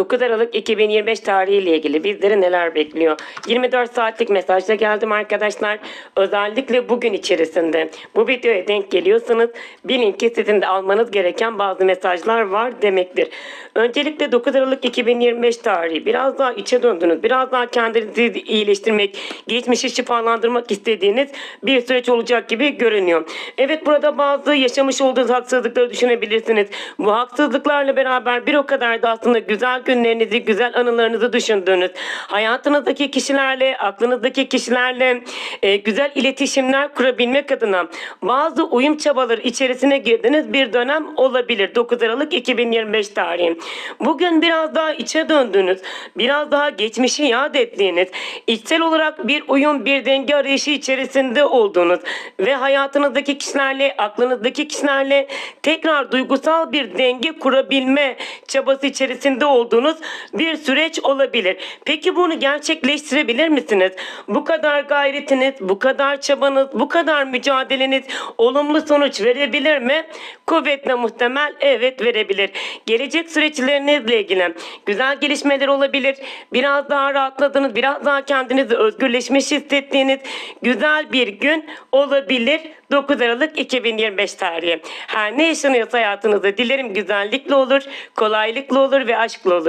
9 Aralık 2025 tarihiyle ilgili bizleri neler bekliyor? 24 saatlik mesajla geldim arkadaşlar. Özellikle bugün içerisinde bu videoya denk geliyorsanız bilin ki sizin de almanız gereken bazı mesajlar var demektir. Öncelikle 9 Aralık 2025 tarihi biraz daha içe döndünüz. Biraz daha kendinizi iyileştirmek, geçmişi şifalandırmak istediğiniz bir süreç olacak gibi görünüyor. Evet burada bazı yaşamış olduğunuz haksızlıkları düşünebilirsiniz. Bu haksızlıklarla beraber bir o kadar da aslında güzel günlerinizi, güzel anılarınızı düşündüğünüz, hayatınızdaki kişilerle, aklınızdaki kişilerle e, güzel iletişimler kurabilmek adına bazı uyum çabaları içerisine girdiğiniz bir dönem olabilir. 9 Aralık 2025 tarihi. Bugün biraz daha içe döndüğünüz, biraz daha geçmişi yad ettiğiniz, içsel olarak bir uyum, bir denge arayışı içerisinde olduğunuz ve hayatınızdaki kişilerle, aklınızdaki kişilerle tekrar duygusal bir denge kurabilme çabası içerisinde olduğunuz bir süreç olabilir. Peki bunu gerçekleştirebilir misiniz? Bu kadar gayretiniz, bu kadar çabanız, bu kadar mücadeleniz olumlu sonuç verebilir mi? Kuvvetle muhtemel evet verebilir. Gelecek süreçlerinizle ilgili güzel gelişmeler olabilir. Biraz daha rahatladınız, biraz daha kendinizi özgürleşmiş hissettiğiniz güzel bir gün olabilir. 9 Aralık 2025 tarihi. Her ne yaşanıyorsa hayatınızda dilerim güzellikle olur, kolaylıkla olur ve aşkla olur.